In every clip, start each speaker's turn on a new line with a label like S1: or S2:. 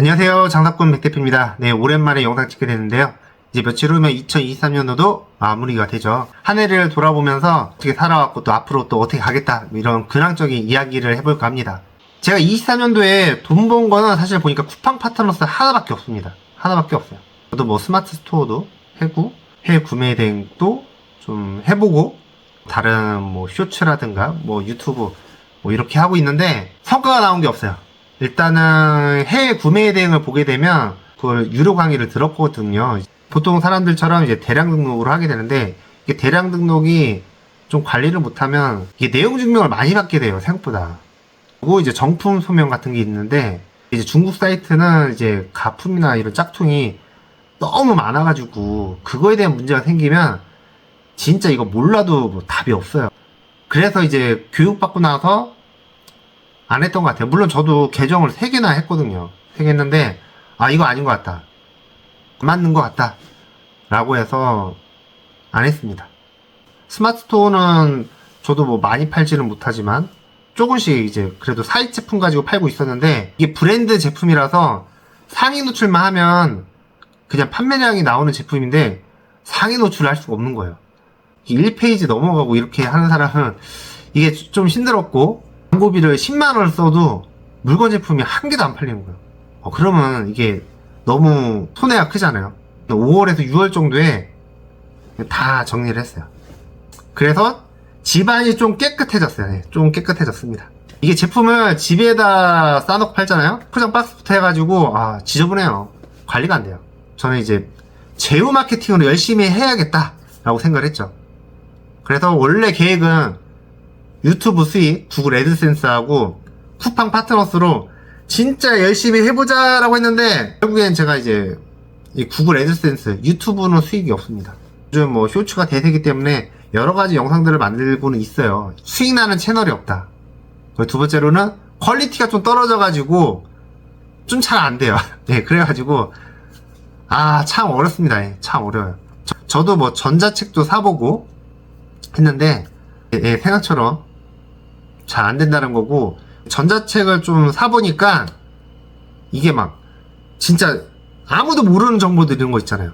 S1: 안녕하세요. 장사꾼 백대표입니다. 네, 오랜만에 영상 찍게 되는데요. 이제 며칠 후면 2023년도도 마무리가 되죠. 한 해를 돌아보면서 어떻게 살아왔고 또 앞으로 또 어떻게 가겠다 뭐 이런 근황적인 이야기를 해볼까 합니다. 제가 24년도에 돈 번 거는 사실 보니까 쿠팡 파트너스 하나밖에 없습니다. 하나밖에 없어요. 저도 뭐 스마트 스토어도 해고 해외 구매 대행도 좀 해보고 다른 뭐 쇼츠라든가 뭐 유튜브 뭐 이렇게 하고 있는데 성과가 나온 게 없어요. 일단은 해외 구매 대행을 보게 되면 그걸 유료 강의를 들었거든요. 보통 사람들처럼 이제 대량 등록을 하게 되는데 이게 대량 등록이 좀 관리를 못하면 이게 내용 증명을 많이 받게 돼요 생각보다. 그리고 이제 정품 소명 같은 게 있는데 이제 중국 사이트는 이제 가품이나 이런 짝퉁이 너무 많아가지고 그거에 대한 문제가 생기면 진짜 이거 몰라도 뭐 답이 없어요. 그래서 이제 교육받고 나서 안 했던 것 같아요. 물론 저도 계정을 3개나 했거든요. 3개 했는데, 아, 이거 아닌 것 같다. 안 맞는 것 같다. 라고 해서 안 했습니다. 스마트 스토어는 저도 뭐 많이 팔지는 못하지만, 조금씩 이제 그래도 사입 제품 가지고 팔고 있었는데, 이게 브랜드 제품이라서 상위 노출만 하면 그냥 판매량이 나오는 제품인데, 상위 노출을 할 수가 없는 거예요. 1페이지 넘어가고 이렇게 하는 사람은 이게 좀 힘들었고 광고비를 10만 원을 써도 물건 제품이 한 개도 안 팔리는 거예요. 어, 그러면 이게 너무 손해가 크잖아요. 5월에서 6월 정도에 다 정리를 했어요. 그래서 집안이 좀 깨끗해졌어요. 네, 좀 깨끗해졌습니다. 이게 제품을 집에다 싸놓고 팔잖아요? 포장 박스부터 해가지고, 아, 지저분해요. 관리가 안 돼요. 저는 이제 제휴 마케팅으로 열심히 해야겠다라고 생각을 했죠. 그래서 원래 계획은 유튜브 수익, 구글 애드센스하고 쿠팡 파트너스로 진짜 열심히 해보자 라고 했는데 결국엔 제가 이제 이 구글 애드센스, 유튜브는 수익이 없습니다. 요즘 뭐 쇼츠가 대세기 때문에 여러 가지 영상들을 만들고는 있어요. 수익 나는 채널이 없다. 두 번째로는 퀄리티가 좀 떨어져 가지고 좀 잘 안 돼요. 네, 그래 가지고 아 참 어렵습니다. 예, 참 어려워요. 저, 도뭐 전자책도 사보고 했는데 예, 예, 생각처럼 잘 안 된다는 거고 전자책을 좀 사보니까 이게 막 진짜 아무도 모르는 정보들 이런 거 있잖아요.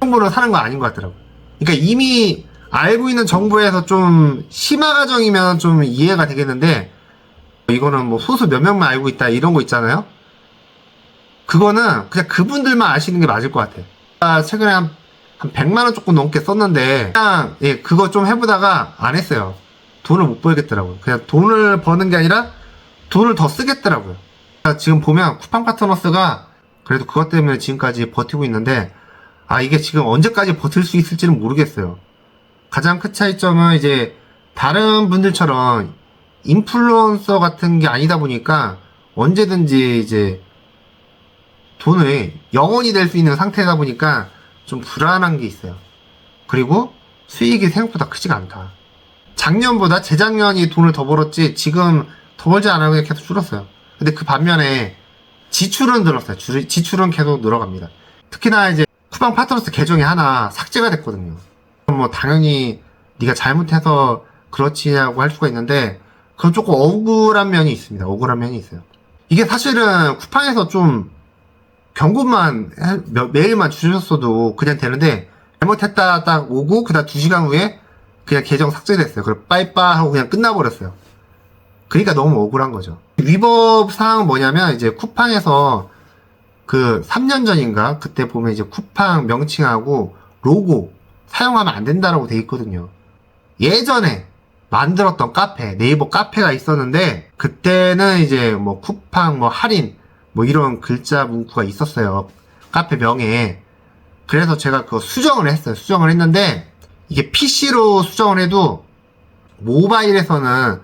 S1: 정보를 사는 거 아닌 것 같더라고. 그러니까 이미 알고 있는 정보에서 좀 심화 과정이면 좀 이해가 되겠는데 이거는 뭐 소수 몇 명만 알고 있다 이런 거 있잖아요. 그거는 그냥 그분들만 아시는 게 맞을 것 같아요. 아, 최근에 한, 한 100만 원 조금 넘게 썼는데, 그냥, 예, 그거 좀 해보다가 안 했어요. 돈을 못 벌겠더라고요. 그냥 돈을 버는 게 아니라 돈을 더 쓰겠더라고요. 지금 보면 쿠팡 파트너스가 그래도 그것 때문에 지금까지 버티고 있는데, 아, 이게 지금 언제까지 버틸 수 있을지는 모르겠어요. 가장 큰 차이점은 이제 다른 분들처럼 인플루언서 같은 게 아니다 보니까 언제든지 이제 돈을 영원히 될 수 있는 상태다 보니까 좀 불안한 게 있어요. 그리고 수익이 생각보다 크지가 않다. 작년보다 재작년이 돈을 더 벌었지 지금 더 벌지 않아요. 계속 줄었어요. 근데 그 반면에 지출은 늘었어요. 주- 지출은 계속 늘어갑니다. 특히나 이제 쿠팡 파트너스 계정이 하나 삭제가 됐거든요. 뭐 당연히 네가 잘못해서 그렇지냐고 할 수가 있는데 그건 조금 억울한 면이 있습니다. 억울한 면이 있어요. 이게 사실은 쿠팡에서 좀 경고만 매일만 주셨어도 그냥 되는데 잘못했다 딱 오고 그다음 2시간 후에 그냥 계정 삭제됐어요. 그럼 빠이빠 하고 그냥 끝나버렸어요. 그러니까 너무 억울한 거죠. 위법 사항은 뭐냐면 이제 쿠팡에서 그 3년 전인가 그때 보면 이제 쿠팡 명칭하고 로고 사용하면 안 된다라고 돼 있거든요. 예전에 만들었던 카페, 네이버 카페가 있었는데 그때는 이제 뭐 쿠팡 뭐 할인 뭐 이런 글자 문구가 있었어요. 카페 명에. 그래서 제가 그거 수정을 했어요. 수정을 했는데 이게 PC로 수정을 해도 모바일에서는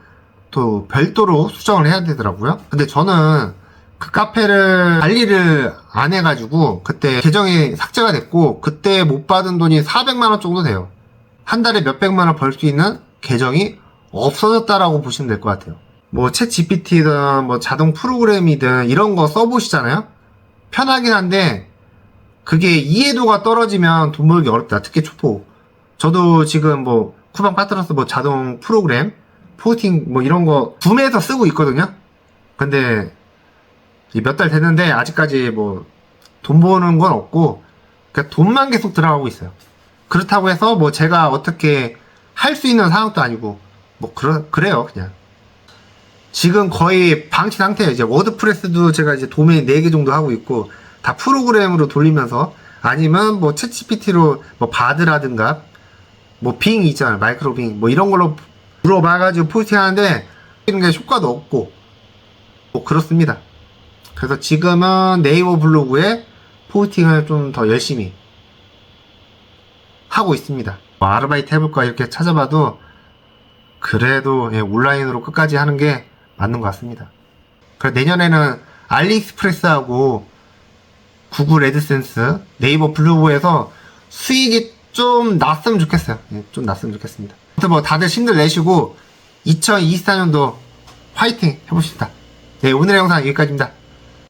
S1: 또 별도로 수정을 해야 되더라고요. 근데 저는 그 카페를 관리를 안 해가지고 그때 계정이 삭제가 됐고 그때 못 받은 돈이 400만원 정도 돼요. 한 달에 몇백만원 벌 수 있는 계정이 없어졌다라고 보시면 될 것 같아요. 뭐, 챗 GPT든 뭐 자동 프로그램이든 이런 거 써보시잖아요? 편하긴 한데, 그게 이해도가 떨어지면 돈 벌기 어렵다. 특히 초보. 저도 지금 뭐, 쿠팡 파트너스 뭐 자동 프로그램, 포팅 뭐 이런 거 구매해서 쓰고 있거든요? 근데, 몇 달 됐는데 아직까지 뭐 돈 버는 건 없고 그냥 돈만 계속 들어가고 있어요. 그렇다고 해서 뭐 제가 어떻게 할 수 있는 상황도 아니고 뭐 그러, 그래요 그냥. 지금 거의 방치 상태예요. 이제 워드프레스도 제가 이제 도메인 4개 정도 하고 있고 다 프로그램으로 돌리면서 아니면 뭐 챗GPT로 뭐 바드라든가 뭐 빙 있잖아요. 마이크로 빙 뭐 이런 걸로 물어봐가지고 포스팅 하는데 이런 게 효과도 없고 뭐 그렇습니다. 그래서 지금은 네이버 블로그에 포스팅을 좀 더 열심히 하고 있습니다. 뭐 아르바이트 해볼까 이렇게 찾아봐도 그래도 예, 온라인으로 끝까지 하는 게 맞는 것 같습니다. 그래 내년에는 알리익스프레스하고 구글 애드센스, 네이버 블로그에서 수익이 좀 났으면 좋겠어요. 예, 좀 났으면 좋겠습니다. 아무튼 뭐 다들 힘들 내시고 2024년도 화이팅 해봅시다. 네, 오늘의 영상 여기까지입니다.